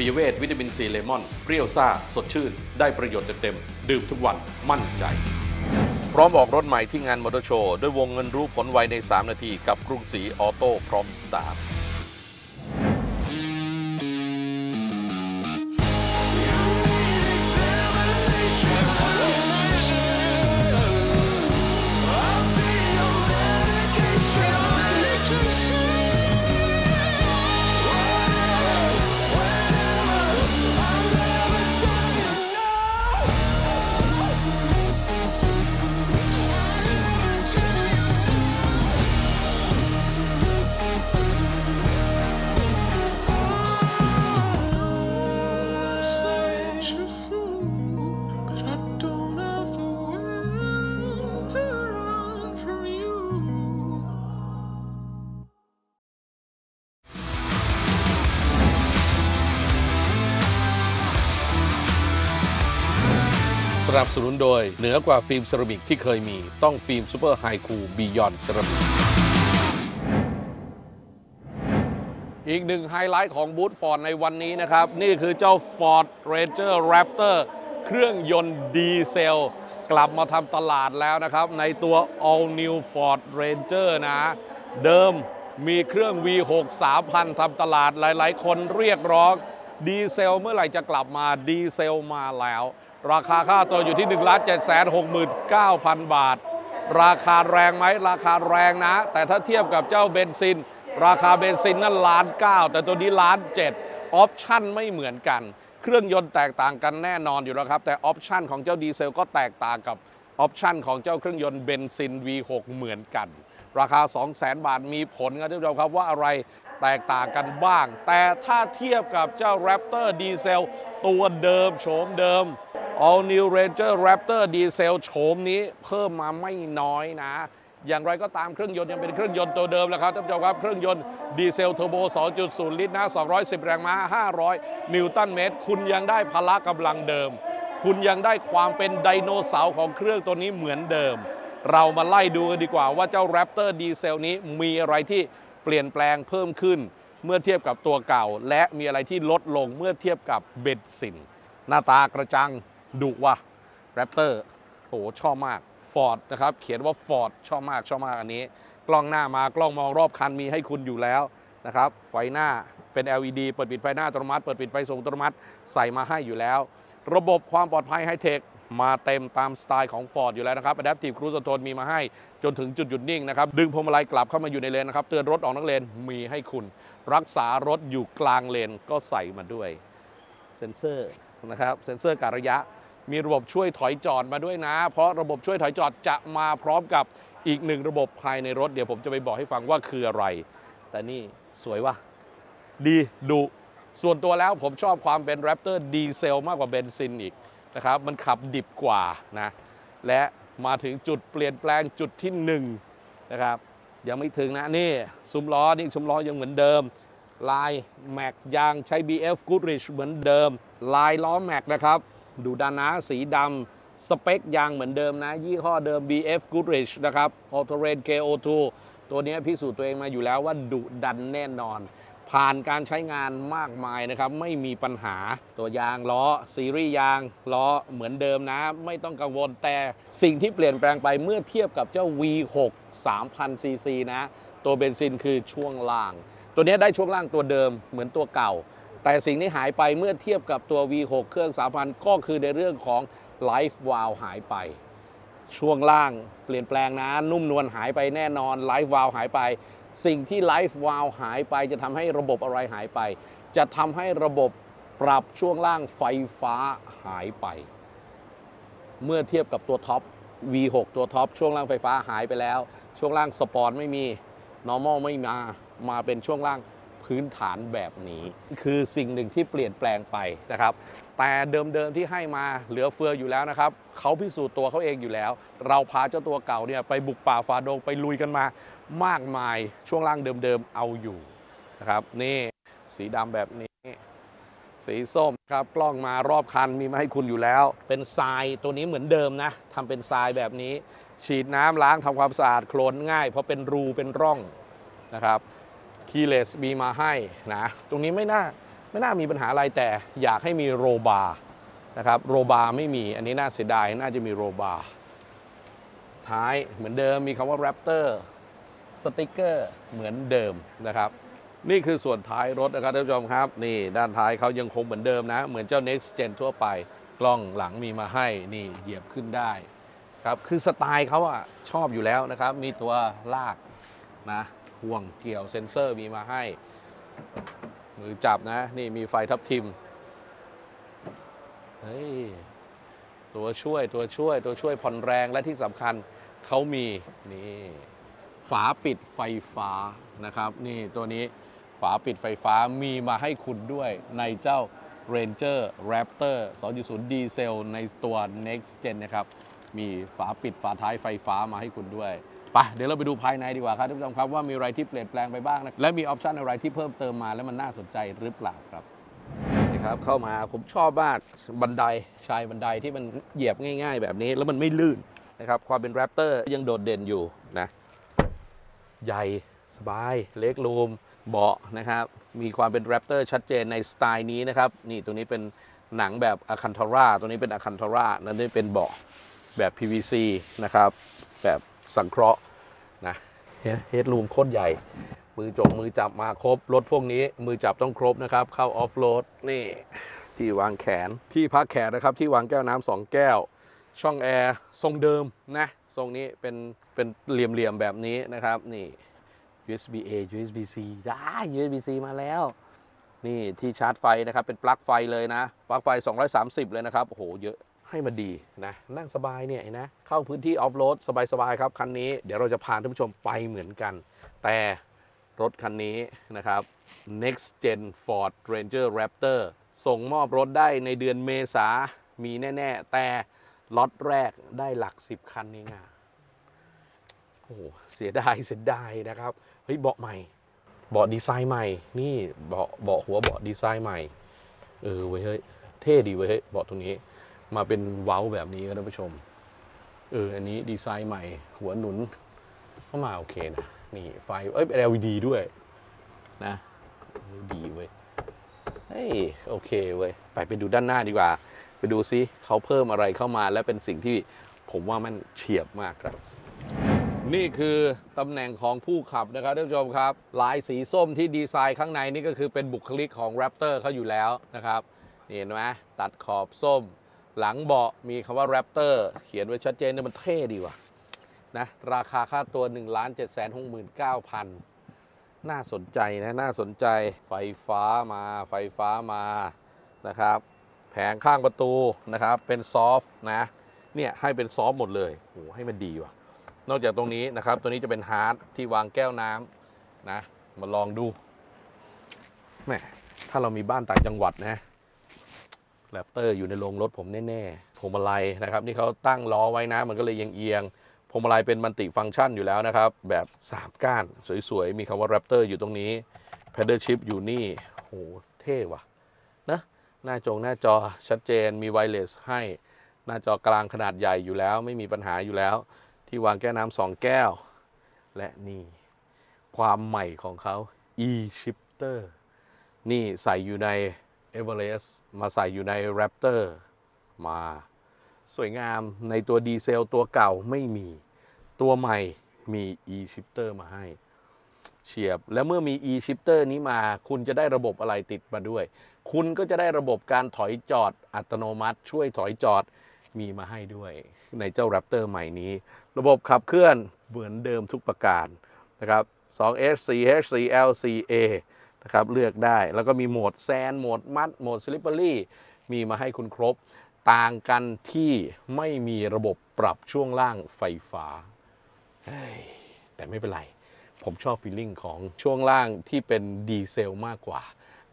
ปิยเวทวิตามินซีเลมอน เปรี้ยวซ่า สดชื่น ได้ประโยชน์เต็มๆดื่มทุกวันมั่นใจ พร้อมออกรถใหม่ที่งานมอเตอร์โชว์ ด้วยวงเงินรู้ผลไวใน 3 นาทีกับกรุงศรีออโต้พร้อมสตาร์ท นับสนุนโดย เหนือกว่าฟิล์มเซรามิกที่เคยมีต้องฟิล์มซูเปอร์ไฮคูบียอนเซรามิกอีกหนึ่งไฮไลท์ของบูธฟอร์ดในวันนี้นะครับ นี่คือเจ้า Ford Ranger Raptor เครื่องยนต์ดีเซล กลับมาทำตลาดแล้วนะครับ ในตัว All New Ford Ranger นะ เดิมมีเครื่อง V6 3,000ทำตลาดหลาย ๆ คนเรียกร้อง ดีเซลเมื่อไหร่จะกลับมาดีเซลมาแล้ว ราคาค่าตัวอยู่ที่1 7 6 9 0 0 0บาท ราคาแรงไหมราคาแรงนะ แต่ถ้าเทียบกับเจ้าเบนซิน ราคาเบนซินนั่นล้านเก้าแต่ตัวนี้ล้านเจ็ดออปชั่นไม่เหมือนกัน เครื่องยนต์แตกต่างกันแน่นอนอยู่แล้วครับ แต่ออปชั่นของเจ้าดีเซลก็แตกต่างกับออปชั่นของเจ้าเครื่องยนต์เบนซิน V6 เหมือนกัน ราคา 200,000 บาทมีผลครับท่านผู้ชมครับว่าอะไรแตกต่างกันบ้าง แต่ถ้าเทียบกับเจ้า Raptor ดีเซลตัวเดิมโฉมเดิม All New Ranger Raptor ดีเซลโฉมนี้เพิ่มมาไม่น้อยนะ อย่างไรก็ตามเครื่องยนต์ยังเป็นเครื่องยนต์ตัวเดิมแหละครับท่านผู้ชมครับ เครื่องยนต์ดีเซลเทอร์โบ 2.0 ลิตรนะ 210 แรงม้า 500 นิวตันเมตร คุณยังได้พละกำลังเดิม คุณยังได้ความเป็นไดโนเสาร์ของเครื่องตัวนี้เหมือนเดิม เรามาไล่ดูกันดีกว่าว่าเจ้า Raptor ดีเซลนี้มีอะไรที่เปลี่ยนแปลงเพิ่มขึ้น เมื่อเทียบกับตัวเก่า และมีอะไรที่ลดลงเมื่อเทียบกับเบนซิน หน้าตากระจังดุว่ะ Raptor โหชอบมาก Ford นะครับเขียนว่า Ford ชอบมากชอบมากอันนี้ กล้องหน้ามากล้องมองรอบคันมีให้คุณอยู่แล้วนะครับไฟหน้าเป็น LED เปิดปิดไฟหน้าอัตโนมัติ เปิดปิดไฟสูงอัตโนมัติใส่มาให้อยู่แล้ว ระบบความปลอดภัยไฮเทค มาเต็มตามสไตล์ของ Ford อยู่แล้วนะครับ Adaptive Cruise Control มีมาให้จนถึงจุดหยุดนิ่งนะครับ ดึงพวงมาลัยกลับเข้ามาอยู่ในเลนนะครับ เตือนรถออกนักเลนมีให้คุณ รักษารถอยู่กลางเลนก็ใส่มาด้วย เซ็นเซอร์นะครับ เซ็นเซอร์การระยะ มีระบบช่วยถอยจอดมาด้วยนะ เพราะระบบช่วยถอยจอดจะมาพร้อมกับอีกหนึ่งระบบภายในรถ เดี๋ยวผมจะไปบอกให้ฟังว่าคืออะไร แต่นี่สวยวะดีดุส่วนตัวแล้วผมชอบความเป็น Raptor ดีเซลมากกว่าเบนซินอีก นะครับมันขับดิบกว่านะและมาถึงจุดเปลี่ยนแปลงจุดที่หนึ่งนะครับยังไม่ถึงนะนี่ซุ้มล้อนี่ซุ้มล้อยังเหมือนเดิม ลายแม็กยางใช้ BF Goodrich เหมือนเดิม ลายล้อแม็กนะครับ ดูด้านหน้าสีดำสเปคยางเหมือนเดิมนะ ยี่ห้อเดิม BF Goodrich นะครับ Auto r a n KO2 ตัวนี้พิสูจน์ตัวเองมาอยู่แล้วว่าดุดันแน่นอน ผ่านการใช้งานมากมายนะครับ ไม่มีปัญหาตัวยางล้อ ซีรีส์ยางล้อเหมือนเดิมนะ ไม่ต้องกังวลแต่สิ่งที่เปลี่ยนแปลงไปเมื่อเทียบกับเจ้า V6 3,000 ซีซีนะ ตัวเบนซินคือช่วงล่าง ตัวนี้ได้ช่วงล่างตัวเดิมเหมือนตัวเก่า แต่สิ่งที่หายไปเมื่อเทียบกับตัว V6 เครื่อง 3,000 ก็คือในเรื่องของ Life Valve หายไปช่วงล่างเปลี่ยนแปลงนะ นุ่มนวลหายไปแน่นอนไลฟ์วาลหายไป สิ่งที่ไลฟ์วาลหายไป จะทำให้ระบบอะไรหายไป จะทำให้ระบบปรับช่วงล่างไฟฟ้าหายไป เมื่อเทียบกับตัวท็อป V6 ตัวท็อปช่วงล่างไฟฟ้าหายไปแล้ว ช่วงล่างสปอร์ตไม่มี normal ไม่มา มาเป็นช่วงล่าง พื้นฐานแบบนี้ คือสิ่งหนึ่งที่เปลี่ยนแปลงไปนะครับ แต่เดิมๆที่ให้มาเหลือเฟืออยู่แล้วนะครับเขาพิสูจน์ตัวเขาเองอยู่แล้ว เราพาเจ้าตัวเก่าเนี่ยไปบุกป่าฝ่าดงไปลุยกันมา มากมายช่วงล่างเดิมๆเอาอยู่นะครับนี่สีดำแบบนี้สีส้มครับกล้องมารอบคันมีมาให้คุณอยู่แล้ว เป็นทรายตัวนี้เหมือนเดิมนะทำเป็นทรายแบบนี้ ฉีดน้ำล้างทำความสะอาดโคลนง่าย เพราะเป็นรูเป็นร่องนะครับ คีเลสมีมาให้นะตรงนี้ไม่น่าไม่น่ามีปัญหาอะไรแต่อยากให้มีโรบาร์นะครับโรบาร์ไม่มีอันนี้น่าเสียดายน่าจะมีโรบาร์ท้ายเหมือนเดิมมีคำว่า Raptor สติกเกอร์เหมือนเดิมนะครับนี่คือส่วนท้ายรถนะครับท่านผู้ชมครับ นี่ด้านท้ายเขายังคงเหมือนเดิมนะ เหมือนเจ้า Next Gen ทั่วไป กล้องหลังมีมาให้นี่เหยียบขึ้นได้ครับคือสไตล์เขาอะชอบอยู่แล้วนะครับ มีตัวลากนะ ห่วงเกี่ยวเซ็นเซอร์มีมาให้ มือจับนะ นี่มีไฟทับทิม เฮ้ย ตัวช่วยตัวช่วยตัวช่วยผ่อนแรงและที่สำคัญเขามีนี่ฝาปิดไฟฟ้านะครับ นี่ตัวนี้ฝาปิดไฟฟ้ามีมาให้คุณด้วยในเจ้า Ranger Raptor 2.0 ดีเซลในตัว Next Gen นะครับ มีฝาปิดฝาท้ายไฟฟ้ามาให้คุณด้วย ไปเดี๋ยวเราไปดูภายในดีกว่าครับท่านผู้ชมครับว่ามีอะไรที่เปลี่ยนแปลงไปบ้างนะและมีออปชันอะไรที่เพิ่มเติมมาแล้วมันน่าสนใจหรือเปล่าครับนี่ครับเข้ามาผมชอบมากบันไดชายบันไดที่มันเหยียบง่าย ๆ แบบนี้แล้วมันไม่ลื่นนะครับความเป็นแรปเตอร์ยังโดดเด่นอยู่นะใหญ่สบายเล็กรูมเบาะนะครับมีความเป็นแรปเตอร์ชัดเจนในสไตล์นี้นะครับนี่ตรงนี้เป็นหนังแบบอะคันทาร่าตัวนี้เป็นอะคันทาร่านั่นนี่เป็นเบาะแบบ PVC นะครับแบบ สังเคราะห์นะเฮดรูมโคตรใหญ่ มือจงมือจับมาครบ รถพวกนี้มือจับต้องครบนะครับ เข้าออฟโรดนี่ ที่วางแขนที่พักแขนนะครับ ที่วางแก้วน้ำสองแก้ว ช่องแอร์ทรงเดิมนะ ทรงนี้เป็นเป็นเหลี่ยมๆแบบนี้นะครับนี่ USB A USB C ได้ USB C มาแล้ว นี่ที่ชาร์จไฟนะครับ เป็นปลั๊กไฟเลยนะ ปลั๊กไฟ 230 เลยนะครับ โอ้โห เยอะ ให้มันดีนะนั่งสบายเนี่ยนะเข้าพื้นที่ออฟโรดสบายๆครับคันนี้เดี๋ยวเราจะพาท่านผู้ชมไปเหมือนกัน แต่รถคันนี้นะครับ next gen Ford Ranger Raptor ส่งมอบรถได้ในเดือนเมษามีแน่ ๆ แต่ล็อตแรกได้หลัก 10 คันนี้ไงโอ้โหเสียดายเสียดายนะครับเฮ้ยเบาะใหม่เบาะดีไซน์ใหม่ นี่เบาะเบาะหัวเบาะดีไซน์ใหม่ เออเว้ยเฮ้ยเท่ดีเว้ยเฮ้ยเบาะตรงนี้ มาเป็นเว้าแบบนี้ครับท่านผู้ชม เออ อันนี้ดีไซน์ใหม่ หัวหนุนเข้ามาโอเคนะ นี่ไฟ เอ้ย LED ด้วยนะ ดีเว้ย เฮ้ย โอเคเว้ย ไปไปดูด้านหน้าดีกว่า ไปดูซิเขาเพิ่มอะไรเข้ามาและเป็นสิ่งที่ผมว่ามันเฉียบมากครับ นี่คือตำแหน่งของผู้ขับนะครับท่านผู้ชมครับ ลายสีส้มที่ดีไซน์ข้างในนี่ก็คือเป็นบุคลิกของ Raptor เขาอยู่แล้วนะครับ นี่เห็นไหมตัดขอบส้ม หลังเบาะมีคำว่า Raptor เขียนไว้ชัดเจนเนี่ยมันเท่ดีว่ะนะราคาค่าตัว 1 7 6 9 0 0 0 น่าสนใจนะ น่าสนใจไฟฟ้ามาไฟฟ้ามานะครับ แผงข้างประตูนะครับ เป็นซอฟต์นะ เนี่ยให้เป็นซอฟต์หมดเลยโหให้มันดีว่ะ นอกจากตรงนี้นะครับ ตัวนี้จะเป็นฮาร์ดที่วางแก้วน้ำนะ มาลองดูแหมถ้าเรามีบ้านต่างจังหวัดนะ แรปเตอร์อยู่ในโรงรถผมแน่ๆพวงมาลัยนะครับนี่เขาตั้งล้อไว้นะ มันก็เลยเอียงๆพวงมาลัยเป็นมัลติฟังก์ชันอยู่แล้วนะครับ แบบ3ก้านสวยๆ มีคำว่าแรปเตอร์อยู่ตรงนี้ p e d a l Shift อยู่นี่โหเท่ว่ะนะหน้าจงหน้าจอชัดเจนมีไวเลสให้ หน้าจอกลางขนาดใหญ่อยู่แล้ว ไม่มีปัญหาอยู่แล้ว ที่วางแก้วน้ำสองแก้ว และนี่ ความใหม่ของเขา e-shifter นี่ใส่อยู่ใน Everest มาใส่อยู่ใน Raptor มาสวยงามในตัวดีเซลตัวเก่าไม่มีตัวใหม่มี e-shifter มาให้เฉียบ แล้วเมื่อมี e-shifter นี้มา คุณจะได้ระบบอะไรติดมาด้วย คุณก็จะได้ระบบการถอยจอดอัตโนมัติ ช่วยถอยจอดมีมาให้ด้วย ในเจ้า Raptor ใหม่นี้ ระบบขับเคลื่อนเหมือนเดิมทุกประการนะครับ 2S 4H 4L 4A นะครับเลือกได้แล้วก็มีโหมดแซนโหมดมัดโหมดสลิปเปอรี่มีมาให้คุณครบ ต่างกันที่ไม่มีระบบปรับช่วงล่างไฟฟ้า แต่ไม่เป็นไร ผมชอบฟีลลิ่งของช่วงล่างที่เป็นดีเซลมากกว่า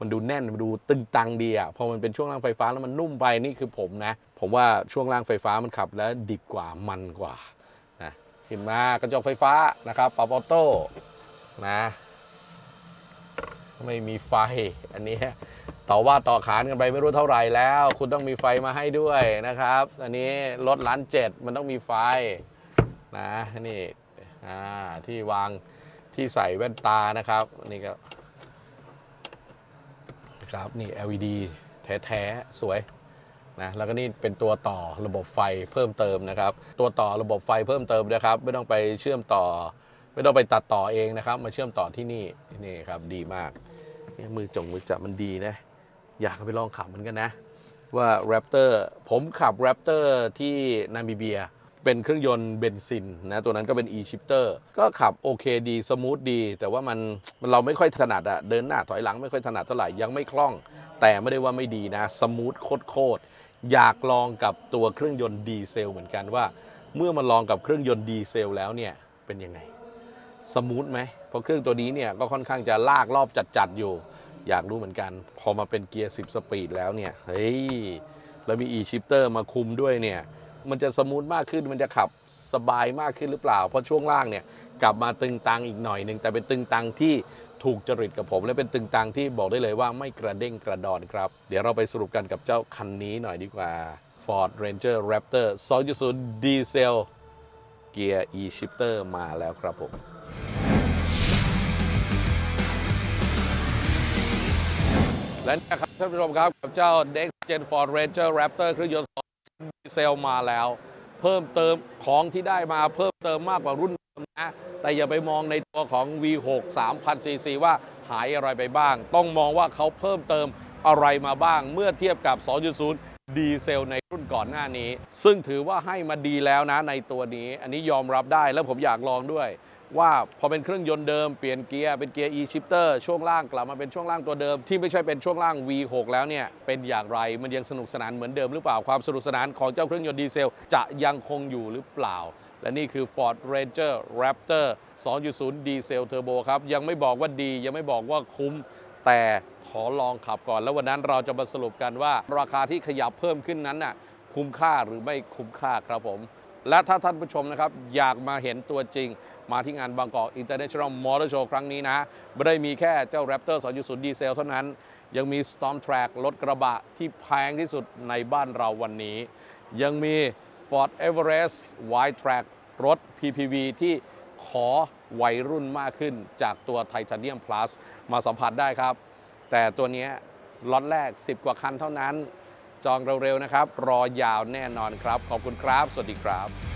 มันดูแน่น มันดูตึงตังดีอะพอมันเป็นช่วงล่างไฟฟ้าแล้วมันนุ่มไปนี่คือผมนะ ผมว่าช่วงล่างไฟฟ้ามันขับแล้วดิบกว่ามันกว่านะเห็นไหมากระจกไฟฟ้านะครับปรับออโต้นะ ไม่มีไฟอันนี้ต่อว่าต่อขานกันไปไม่รู้เท่าไหร่แล้ว คุณต้องมีไฟมาให้ด้วยนะครับ อันนี้รถล้านเจ็ดมันต้องมีไฟนะนี่อ่าที่วางที่ใส่แว่นตานะครับนี่ก็ครับนี่ LED แท้ๆสวยนะแล้วก็นี่เป็นตัวต่อระบบไฟเพิ่มเติมนะครับ ตัวต่อระบบไฟเพิ่มเติมนะครับ ไม่ต้องไปเชื่อมต่อ ไม่ต้องไปตัดต่อเองนะครับ มาเชื่อมต่อที่นี่นี่ครับดีมาก เนี่ยมือจงมือจับมันดีนะ อยากไปลองขับมือนกันนะ ว่า Raptor ผมขับ Raptor ที่นามิเบีย เป็นเครื่องยนต์เบนซินนะ ตัวนั้นก็เป็น e-shifter ก็ขับโอเคดี สมูทดี แต่ว่ามันเราไม่ค่อยถนัดอะเดินหน้าถอยหลังไม่ค่อยถนัดเท่าไหร่ยังไม่คล่อง แต่ไม่ได้ว่าไม่ดีนะ สมูทโคตรๆอยากลองกับตัวเครื่องยนต์ดีเซลเหมือนกันว่า เมื่อมาลองกับเครื่องยนต์ดีเซลแล้วเนี่ยเป็นยังไง สมูทไหม ราะเครื่องตัวนี้เนี่ยก็ค่อนข้างจะลากรอบจัดๆอยู่ อยากรู้เหมือนกัน พอมาเป็นเกียร์ 10 สปีดแล้วเนี่ยเฮ้ยแล้วมี e-shifter มาคุมด้วยเนี่ยมันจะสมูทมากขึ้นมันจะขับสบายมากขึ้นหรือเปล่า เพราะช่วงล่างเนี่ยกลับมาตึงตังอีกหน่อยหนึ่งแต่เป็นตึงตังที่ถูกจริตกับผม และเป็นตึงตังที่บอกได้เลยว่าไม่กระเด้งกระดอนครับ เดี๋ยวเราไปสรุปกันกับเจ้าคันนี้หน่อยดีกว่า Ford Ranger Raptor 2.0ดีเซลเกียร์ e-shifter มาแล้วครับผม และนี่ครับท่านผู้ชมครับกับเจ้า Next Gen Ford Ranger Raptor เครื่องยนต์ดีเซลมาแล้ว เพิ่มเติมของที่ได้มาเพิ่มเติมมากกว่ารุ่นเดิมนะแต่อย่าไปมองในตัวของ V6 3,000 cc ว่าหายอะไรไปบ้าง ต้องมองว่าเขาเพิ่มเติมอะไรมาบ้าง เมื่อเทียบกับ 2.0 ดีเซลในรุ่นก่อนหน้านี้ ซึ่งถือว่าให้มาดีแล้วนะในตัวนี้ อันนี้ยอมรับได้แล้วผมอยากลองด้วย ว่าพอเป็นเครื่องยนต์เดิมเปลี่ยนเกียร์เป็นเกียร์ e-shifter ช่วงล่างกลับมาเป็นช่วงล่างตัวเดิม ที่ไม่ใช่เป็นช่วงล่าง V6 แล้วเนี่ยเป็นอย่างไรมันยังสนุกสนานเหมือนเดิมหรือเปล่าความสนุกสนานของเจ้าเครื่องยนต์ดีเซล จะยังคงอยู่หรือเปล่า และนี่คือ Ford Ranger Raptor 2.0 ดีเซลเทอร์โบครับยังไม่บอกว่าดี ยังไม่บอกว่าคุ้มแต่ขอลองขับก่อน แล้ววันนั้นเราจะมาสรุปกันว่า ราคาที่ขยับเพิ่มขึ้นนั้นน่ะคุ้มค่าหรือไม่คุ้มค่าครับผม และถ้าท่านผู้ชมนะครับอยากมาเห็นตัวจริง มาที่งานบางกอก International Motor Show ครั้งนี้นะ ไม่ได้มีแค่เจ้า Raptor 2.0ดีเซลเท่านั้น ยังมี Storm Track รถกระบะที่แพงที่สุดในบ้านเราวันนี้ ยังมี Ford Everest Wide Track รถ PPV ที่ขอวัยรุ่นมากขึ้นจากตัว Titanium Plus มาสัมผัสได้ครับ แต่ตัวนี้ล็อตแรก 10 กว่าคันเท่านั้น จองเร็วๆนะครับ รอยาวแน่นอนครับ ขอบคุณครับ สวัสดีครับ